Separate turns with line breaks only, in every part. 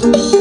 ส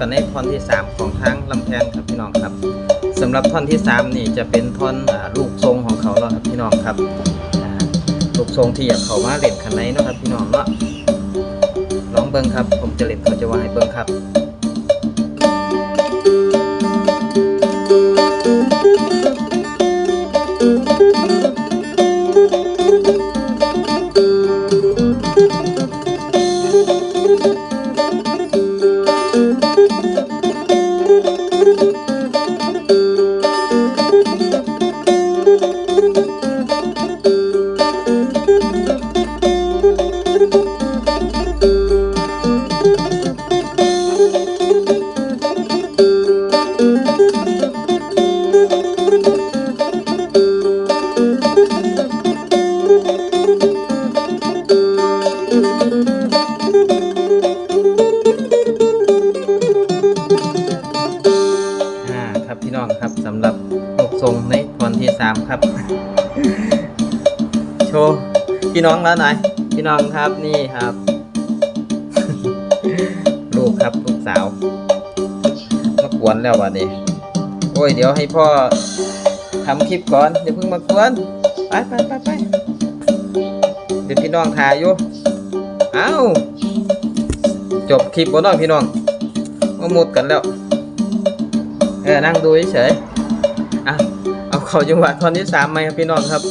กันในท่อนที่ 3 ของทั้งลำแพงครับพี่น้องครับสำหรับท่อนที่ 3 นี่จะเป็นท่อนอลูกทรงของเขาแล้วครับพี่น้องครับลูกทรงที่อยากเขามาเล่นขันไหนเนาะครับพี่น้องเนาะลองเบิ้งครับ ผมจะเล่นเขาจะว่าให้เบิ้งครับ ท่อนที่3ครับ โชว์พี่น้องแล้วหน่อยพี่น้องครับนี่ครับ ลูกครับลูกสาวมากวนแล้ววันนี้โอ้ยเดี๋ยวให้พ่อทำคลิปก่อนเดี๋ยวเพิ่งมากวนไปไปไปไปเดี๋ยวพี่น้องถ่ายอยู่เอ้าจบคลิปบ่น้องพี่น้องมาหมดกันแล้วเออนั่งดูเฉยอะ เขาจังหวะท่อนที่สามไหมครับพี่น้องครับ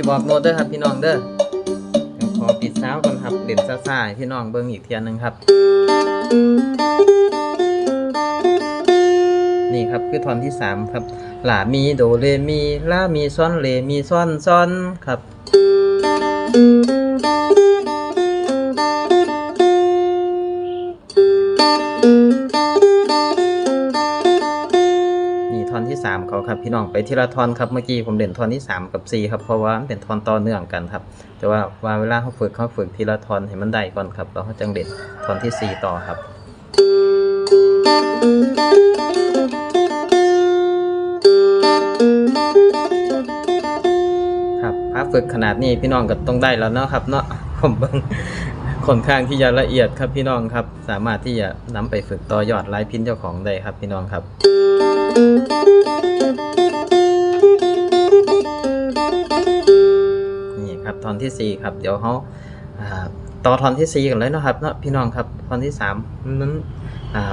สิบอกโน้ตเด้อครับพี่น้องเด้อเดี๋ยวขอปิดซาวก่อนครับเล่นซ่าๆให้พี่น้องเบิ้งอีกเทียหนึงครับ นี่ครับคือท่อนที่สามครับลามีโดเรมีลามีซ้อนเลมีซ้อนซ้อนครับ ที่3เขาครับพี่น้องไปทีละทอนครับเมื่อกี้ผมเด่นทอนที่ 3 กับ 4 ครับเพราะว่ามันเป็นทอนต่อเนื่องกันครับ แต่ว่าว่าเวลาเขาฝึกเขาฝึกทีละทอนให้มันได้ก่อนครับแล้วเขาจังเด่นทอนที่ 4 ต่อครับ ครับพาฝึกขนาดนี้พี่น้องก็ต้องได้แล้วเนาะครับเนาะผมเบิ่งค่อนข้างที่จะละเอียดครับพี่น้องครับ สามารถที่จะนำไปฝึกต่อยอดลายพินเจ้าของได้ครับพี่น้องครับ นี่ครับท่อนที่สี่ครับ เดี๋ยวเขาต่อท่อนที่สี่กันเลยนะครับเนาะพี่น้องครับท่อนที่สามนั้น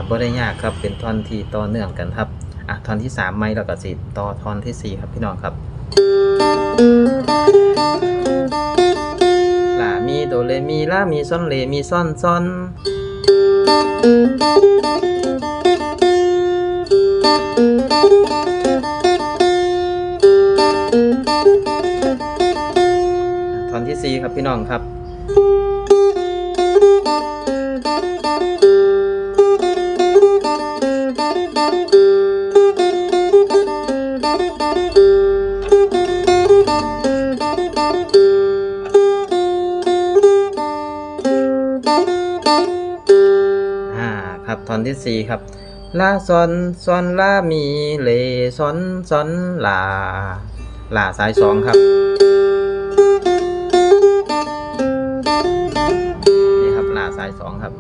บ่ได้ยากครับเป็นท่อนที่ต่อเนื่องกันครับอะทอนที่สามไม่แล้วก็สิต่อทอนที่สี่ครับพี่น้องครับลามีโดเลมีลามีซอนเลมีซอนซอน ท่อนที่สี่ครับพี่น้องครับครับท่อนที่สี่ครับ ลาซอนซอนลามีเลซอนซอนลาลาสายสองครับนี่ครับลาสายสองครับ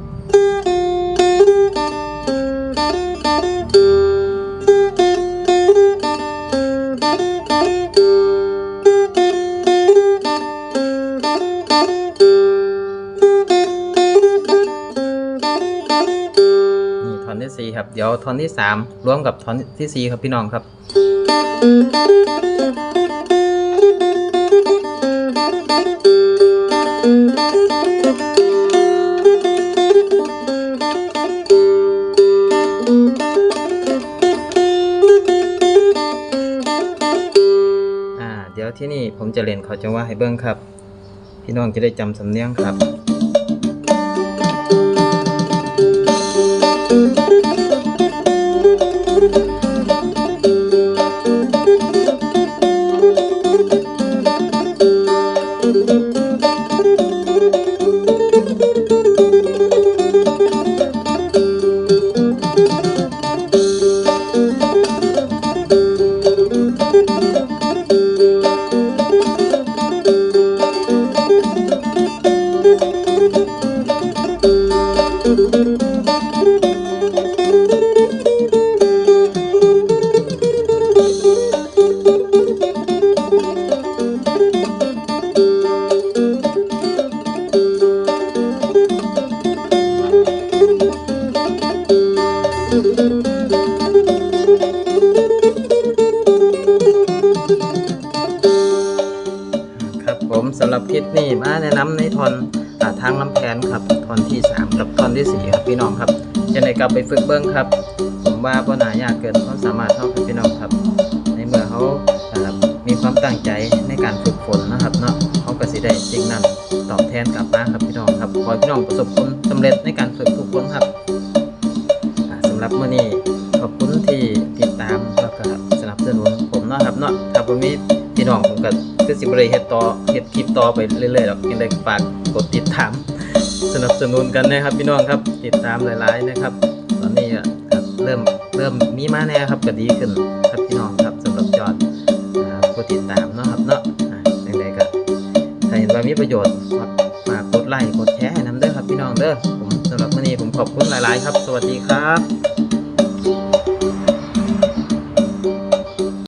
อนที่สี่ครับเดี๋ยวท่อนที่สามรวมกับท่อนที่สี่ครับพี่น้องครับ อ่า เดี๋ยวที่นี่ผมจะเล่นเขาจะว่าให้เบิ้งครับ พี่น้องจะได้จำสำเนียงครับ รับคลิปนี้มาแนะนำในทอนอทางลำแพนครับทอนที่ 3 กับทอนที่ 4 ครับพี่น้องครับจะไหนกลับไปฝึกเบิ้งครับ ผมว่าปัญหายากเกินความสามารถเท่ากับพี่น้องครับ ในเมื่อเขามีความตั้งใจในการฝึกฝนนะครับเนาะเขาก็สิได้สิ่งนั้นตอบแทนกลับมาครับพี่น้องครับขอพี่น้องประสบผลสำเร็จในการฝึกทุกคนครับอ่าสำหรับมื้อนี้ขอบคุณที่ติดตามแล้วก็สนับสนุนผมเนาะครับเนาะถ้าผมมี พี่น้องผมก็คือสิบริเฮ็ดต่อเฮ็ดคลิปต่อไปเรื่อยๆหรอกยังได้ฝากกดติดตาม สนับสนุนกันนะครับ พี่น้องครับติดตามหลายๆนะครับ ตอนนี้อะเริ่มเริ่มมีมาแน่ครับก็ดีขึ้นครับพี่น้องครับสำหรับยอดอ่าผู้ติดตามเนาะครับเนาะย่างไรก็ถ้าเห็นว่ามีประโยชน์ครับฝากกดไลค์กดแชร์ให้น้ำเด้อครับพี่น้องเด้อผมสำหรับวันนี้ผมขอบคุณหลาย ๆ ครับ สวัสดีครับ